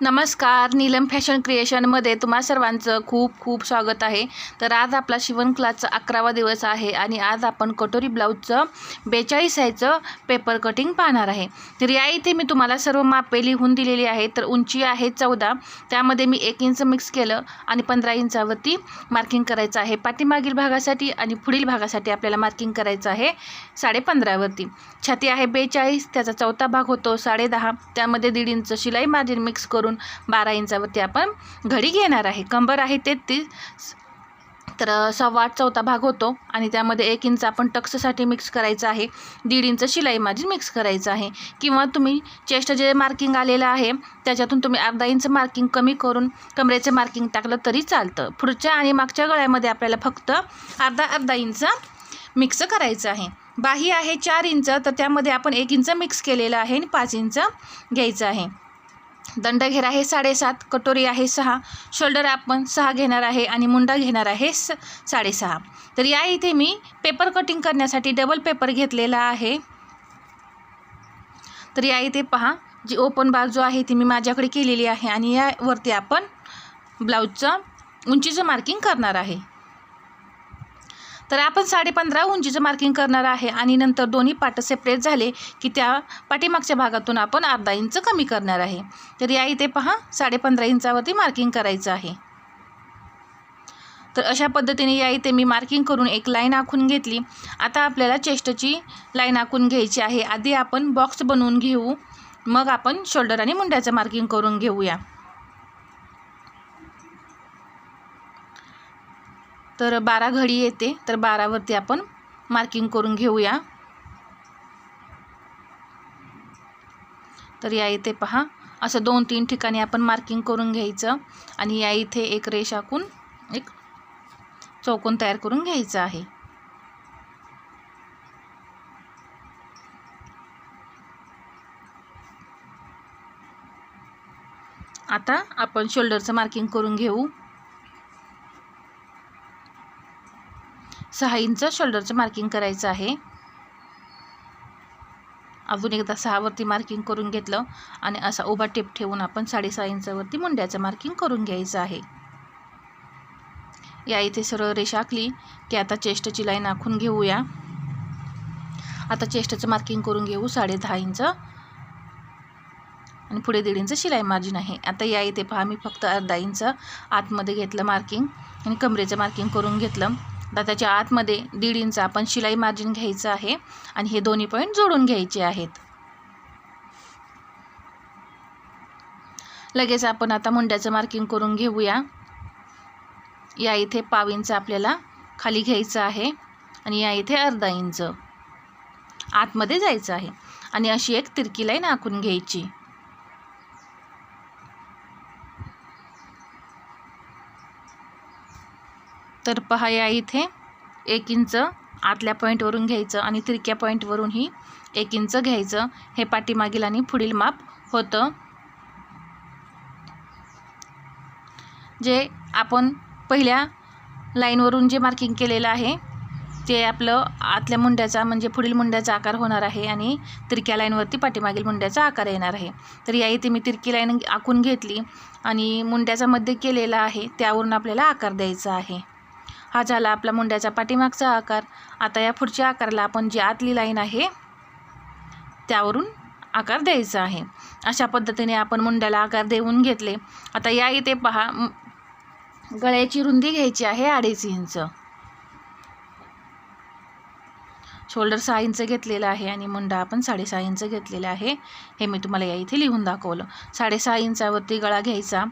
नमस्कार नीलम फॅशन क्रिएशनमध्ये तुम्हा सर्वांचं खूप खूप स्वागत आहे. तर आज आपला शिवणक्लासचा अकरावा दिवस आहे आणि आज आपण कटोरी ब्लाऊजचं बेचाळीस साईजचं पेपर कटिंग पाहणार आहे. तर या इथे मी तुम्हाला सर्व मापे लिहून दिलेली आहे तर उंची आहे चौदा त्यामध्ये मी एक इंच मिक्स केलं आणि पंधरा इंचावरती मार्किंग करायचं आहे. पाठीमागील भागासाठी आणि पुढील भागासाठी आपल्याला मार्किंग करायचं आहे साडेपंधरावरती छाती आहे बेचाळीस त्याचा चौथा भाग होतो साडेदहा त्यामध्ये दीड इंच शिलाई मार्जिन मिक्स करून बारा इंचावरती आपण घडी घेणार आहे. कंबर आहे तेहतीस तर सव्वा आठ चौथा भाग होतो आणि त्यामध्ये एक इंच आपण टक्ससाठी मिक्स करायचं आहे. दीड इंच शिलाई मार्जिन मिक्स करायचं आहे. किंवा तुम्ही चेस्ट जे मार्किंग आलेलं आहे त्याच्यातून तुम्ही अर्धा इंच मार्किंग कमी करून कमरेचं मार्किंग टाकलं तरी चालतं. पुढच्या आणि मागच्या गळ्यामध्ये आपल्याला फक्त अर्धा अर्धा इंच मिक्स करायचं आहे. बाही आहे चार इंच तर त्यामध्ये आपण एक इंच मिक्स केलेलं आहे आणि पाच इंच घ्यायचं आहे. दंडघेर आहे साडेसात कटोरी आहे सहा शोल्डर आपण सहा घेणार आहे आणि मुंडा घेणार आहे स साडेसहा. तर या इथे मी पेपर कटिंग करण्यासाठी डबल पेपर घेतलेला आहे. तर या इथे पहा जी ओपन बाजू आहे ती मी माझ्याकडे केलेली आहे आणि यावरती आपण ब्लाऊजचं उंचीचं मार्किंग करणार आहे. तर आपण साडेपंधरा उंचीचं मार्किंग करणार आहे आणि नंतर दोन्ही पाट सेपरेट झाले की त्या पाठीमागच्या भागातून आपण अर्धा इंच कमी करणार आहे. तर या इथे पहा साडेपंधरा इंचावरती मार्किंग करायचं आहे. तर अशा पद्धतीने या इथे मी मार्किंग करून एक लाईन आखून घेतली. आता आपल्याला चेस्टची लाईन आखून घ्यायची आहे. आधी आपण बॉक्स बनवून घेऊ. मग आपण शोल्डर आणि मुंड्याचं मार्किंग करून घेऊया. तर बारा घडी येते तर बारावरती आपण मार्किंग करून घेऊया. तर या इथे पहा असं दोन तीन ठिकाणी आपण मार्किंग करून घ्यायचं आणि या इथे एक रेष आखून एक चौकोन तयार करून घ्यायचं आहे. आता आपण शोल्डरचं मार्किंग करून घेऊ. सहा इंच शोल्डरचं मार्किंग करायचं आहे. अजून एकदा सहावरती मार्किंग करून घेतलं आणि असा उभा टेप ठेवून आपण साडेसहा इंचावरती मुंड्याचं मार्किंग करून घ्यायचं आहे. या इथे सरळ रेषा आखली की आता चेस्टची लाईन आखून घेऊया. आता चेस्टचं मार्किंग करून घेऊ साडे दहा इंच. आणि पुढे दीड इंच शिलाई मार्जिन आहे. आता या इथे पहा मी फक्त अर्धा इंच आतमध्ये घेतलं मार्किंग आणि कमरेचं मार्किंग करून घेतलं. आता त्याच्या आतमध्ये दीड इंच आपण शिलाई मार्जिन घ्यायचं आहे आणि हे दोन्ही पॉईंट जोडून घ्यायचे आहेत. लगेच आपण आता मुंड्याचं मार्किंग करून घेऊया. या इथे पाव इंच आपल्याला खाली घ्यायचं आहे आणि या इथे अर्धा इंच. आतमध्ये जायचं आहे आणि अशी एक तिरकी लाईन आखून घ्यायची. तर पहा या इथे. एक इंच आतल्या पॉईंटवरून घ्यायचं आणि तिरक्या पॉईंटवरूनही एक इंच घ्यायचं. हे पाठीमागील आणि पुढील माप होतं. जे आपण पहिल्या लाईनवरून जे मार्किंग केलेलं आहे ते आपलं आतल्या मुंड्याचा म्हणजे पुढील मुंड्याचा आकार होणार आहे आणि तिरक्या लाईनवरती पाठीमागील मुंड्याचा आकार येणार आहे. तर या इथे मी तिरकी लाईन आखून घेतली आणि मुंड्याचा मध्ये केलेला आहे त्यावरून आपल्याला आकार द्यायचा आहे. हा झाला आपला मुंड्याचा पाठीमागचा आकार. आता या पुढच्या आकाराला आपण जी आतली लाईन आहे त्यावरून आकार द्यायचा आहे. अशा पद्धतीने आपण मुंड्याला आकार देऊन घेतले. आता या इथे पहा गळ्याची रुंदी घ्यायची आहे अडीच इंच. शोल्डर सहा इंच घेतलेला आहे आणि मुंडा आपण साडेसहा इंच घेतलेला आहे. हे मी तुम्हाला या इथे लिहून दाखवलं. साडेसहा इंचावरती गळा घ्यायचा.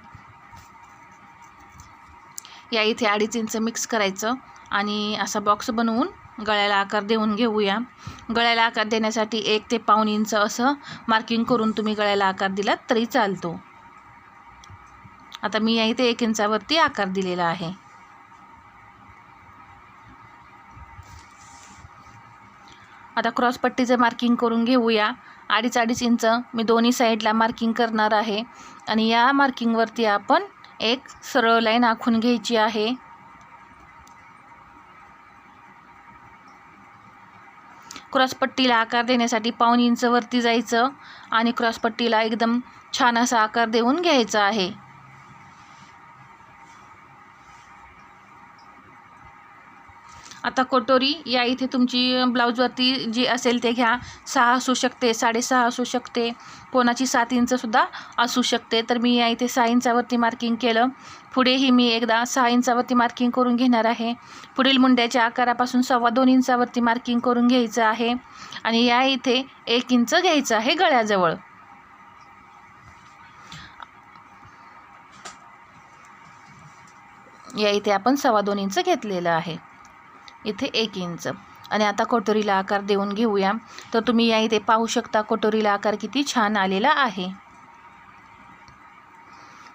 या इथे अडीच इंच मिक्स करायचं आणि असा बॉक्स बनवून गळ्याला आकार देऊन घेऊया. गळ्याला आकार देण्यासाठी एक ते पाऊण इंच असं मार्किंग करून तुम्ही गळ्याला आकार दिलात तरी चालतो. आता मी या इथे एक इंचावरती आकार दिलेला आहे. आता क्रॉसपट्टीचं मार्किंग करून घेऊया. अडीच अडीच इंच मी दोन्ही साईडला मार्किंग करणार आहे. आणि या मार्किंगवरती आपण एक सरळ लाईन आखून घ्यायची आहे. क्रॉसपट्टीला आकार देण्यासाठी पाऊण इंचवरती जायचं आणि क्रॉसपट्टीला एकदम छान असा आकार देऊन घ्यायचा आहे. आता कटोरी या इथे तुमची ब्लाऊजवरती जी असेल ते घ्या. सहा असू शकते साडेसहा असू शकते. कोणाची सात इंचसुद्धा असू शकते. तर मी या इथे सहा इंचावरती मार्किंग केलं. पुढेही मी एकदा सहा इंचावरती मार्किंग करून घेणार आहे. पुढील मुंड्याच्या आकारापासून सव्वा दोन इंचावरती मार्किंग करून घ्यायचं आहे. आणि या इथे एक इंच घ्यायचं आहे गळ्याजवळ. या इथे आपण सव्वा दोन इंच घेतलेलं आहे. इथे एक इंच. आणि आता कटोरीला आकार देऊन घेऊया. तर तुम्ही या इथे पाहू शकता कटोरीला आकार किती छान आलेला आहे.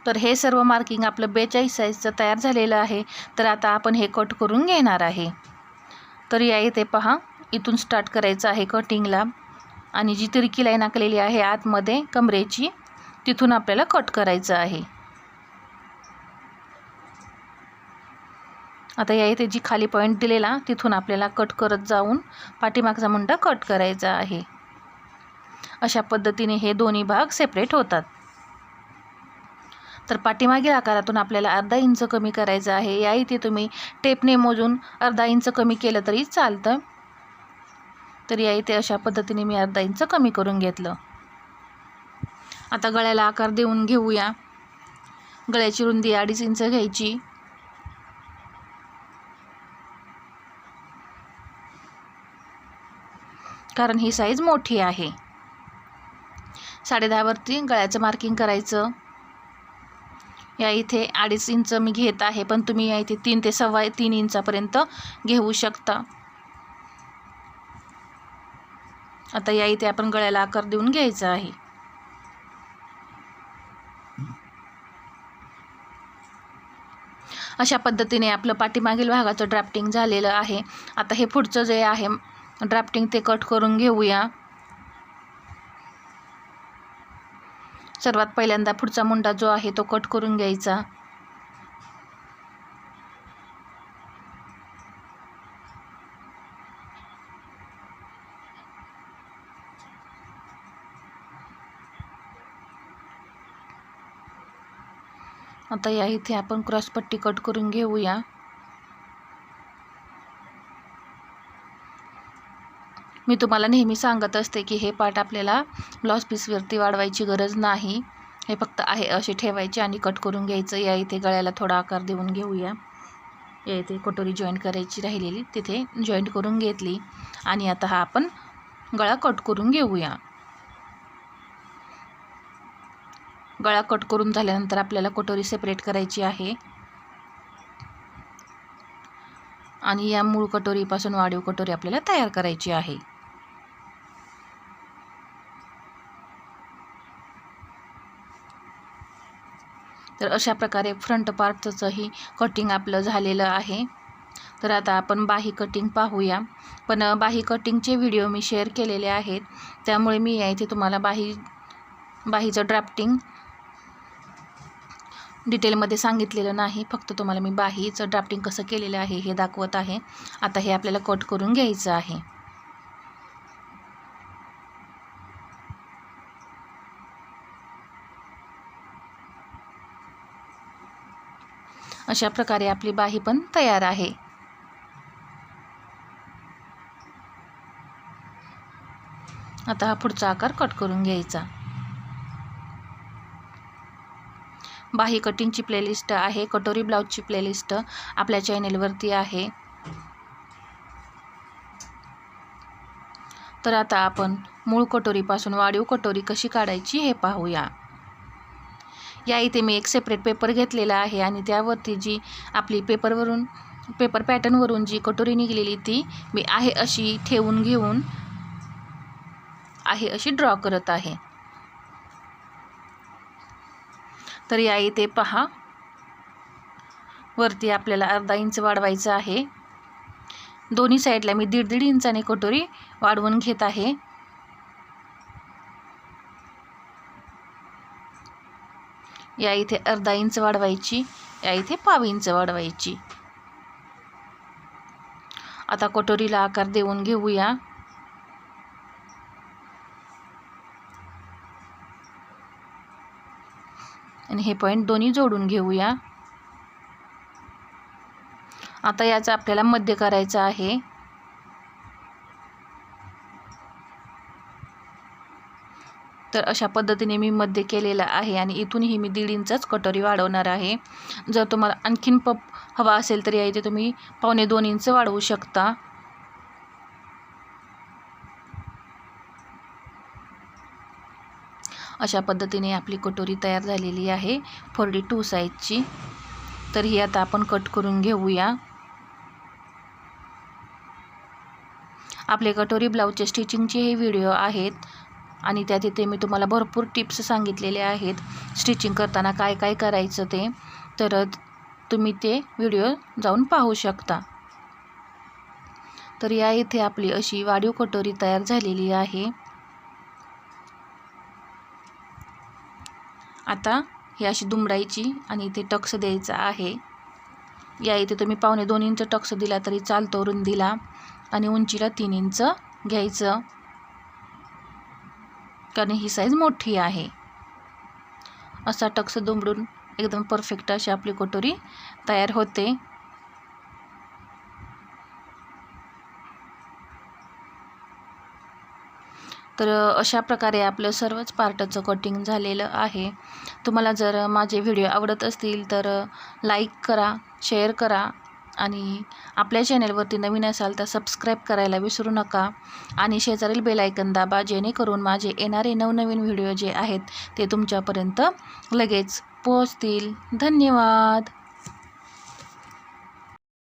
तर हे सर्व मार्किंग आपलं बेचाळीस साईजचं तयार झालेलं आहे. तर आता आपण हे कट करून घेणार आहे. तर या इथे पहा इथून स्टार्ट करायचं आहे कटिंगला आणि जी तिरकी लाईन आखलेली आहे आतमध्ये कमरेची तिथून आपल्याला कट करायचं आहे. आता या इथे जी खाली पॉईंट दिलेला तिथून आपल्याला कट करत जाऊन पाठीमागचा मुंडा कट करायचा आहे. अशा पद्धतीने हे दोन्ही भाग सेपरेट होतात. तर पाठीमागील आकारातून आपल्याला अर्धा इंच कमी करायचं आहे. या इथे तुम्ही टेपने मोजून अर्धा इंच कमी केलं तरी चालतं. तर या इथे अशा पद्धतीने मी अर्धा इंच कमी करून घेतलं. आता गळ्याला आकार देऊन घेऊया. गळ्याची रुंदी अडीच इंच घ्यायची. कारण ही साईज मोठी आहे. साडेदहावरती गळ्याचं मार्किंग करायचं. या इथे अडीच इंच मी घेत आहे पण तुम्ही या इथे तीन ते सव्वा तीन इंचापर्यंत घेऊ शकता. आता या इथे आपण गळ्याला आकार देऊन घ्यायचा आहे. अशा पद्धतीने आपलं पाठीमागील भागाचं ड्राफ्टिंग झालेलं आहे. आता हे पुढचं जे आहे ड्राफ्टिंग ते कट करून घेऊया. सर्वात पहिल्यांदा पुढचा मुंडा जो आहे तो कट करून घ्यायचा. आता या इथे आपण क्रॉसपट्टी कट करून घेऊया. मी तुम्हाला नेहमी सांगत असते की हे पार्ट आपल्याला ब्लाऊज पीसवरती वाढवायची गरज नाही. हे फक्त आहे असे ठेवायचे आणि कट करून घ्यायचं. या इथे गळ्याला थोडा आकार देऊन घेऊया. या इथे कटोरी जॉईंट करायची राहिलेली. तिथे जॉईंट करून घेतली. आणि आता हा आपण गळा कट करून घेऊया. गळा कट करून झाल्यानंतर आपल्याला कटोरी सेपरेट करायची आहे. आणि या मूळ कटोरीपासून वाढीव कटोरी आपल्याला तयार करायची आहे. तर अशा प्रकारे फ्रंट पार्टचंही कटिंग आपलं झालेलं आहे. तर आता आपण बाही कटिंग पाहूया. पण बाही कटिंगचे व्हिडिओ मी शेअर केलेले आहेत. त्यामुळे मी या इथे तुम्हाला बाही बाहीचं ड्राफ्टिंग डिटेलमध्ये सांगितलेलं नाही. फक्त तुम्हाला मी बाहीचं ड्राफ्टिंग कसं केलेलं आहे हे दाखवत आहे. आता हे आपल्याला कट करून घ्यायचं आहे. अशा प्रकारे आपली बाही पण तयार आहे. आता हा पुढचा आकार कट करून घ्यायचा. बाही कटिंगची प्लेलिस्ट आहे. कटोरी ब्लाऊजची प्लेलिस्ट आपल्या चॅनेलवरती आहे. तर आता आपण मूळ कटोरीपासून वाढीव कटोरी कशी काढायची हे पाहूया. या इथे मी एक सेपरेट पेपर घेतलेला आहे आणि त्यावरती जी आपली पेपरवरून पेपर पॅटर्नवरून जी कटोरी निघलेली ती मी आहे अशी ठेवून घेऊन आहे अशी ड्रॉ करत आहे. तर या इथे पहा. वरती आपल्याला अर्धा इंच वाढवायचं आहे. दोन्ही साईडला मी दीड दीड इंचाने कटोरी वाढवून घेत आहे. या इथे अर्धा इंच वाढवायची या इथे पाव इंच वाढवायची. आता कटोरीला आकार देऊन घेऊया. आणि हे पॉईंट दोन्ही जोडून घेऊया. आता याचा आपल्याला मध्य करायचा आहे. तर अशा पद्धतीने मी मध्य केलेलं आहे आणि इथूनही मी दीड इंचच कटोरी वाढवणार आहे. जर तुम्हाला आणखीन पप हवा असेल तर या इथे तुम्ही पावणे दोन इंच वाढवू शकता. अशा पद्धतीने आपली कटोरी तयार झालेली आहे फोर्टी टू साईजची. तर ही आता आपण कट करून घेऊया. आपले कटोरी ब्लाऊजचे स्टिचिंगचे हे व्हिडिओ आहेत. आणि त्या तिथे मी तुम्हाला भरपूर टिप्स सांगितलेले आहेत. स्टिचिंग करताना काय काय करायचं ते. तर तुम्ही ते व्हिडिओ जाऊन पाहू शकता. तर या इथे आपली अशी वाढीव कटोरी तयार झालेली आहे. आता ही अशी दुमडायची आणि इथे टक्स द्यायचा आहे. या इथे तुम्ही पावणे दोन इंच टक्स दिला तरी चालतो रुंदीला आणि उंचीला तीन इंच घ्यायचं. कारण ही साईज मोठी आहे. असा टक्स दुमडून एकदम परफेक्ट अशी आपली कटोरी तयार होते. तर अशा प्रकारे आपलं सर्वच पार्टचं कटिंग झालेलं आहे. तुम्हाला जर माझे व्हिडिओ आवडत असतील तर लाईक करा शेअर करा आणि आपल्या चॅनलवरती नवीन असाल तर सबस्क्राईब करायला विसरू नका. आणि शेजारील बेलायकन दाबा जेणेकरून माझे येणारे नवनवीन व्हिडिओ जे आहेत ते तुमच्यापर्यंत लगेच पोहोचतील. धन्यवाद!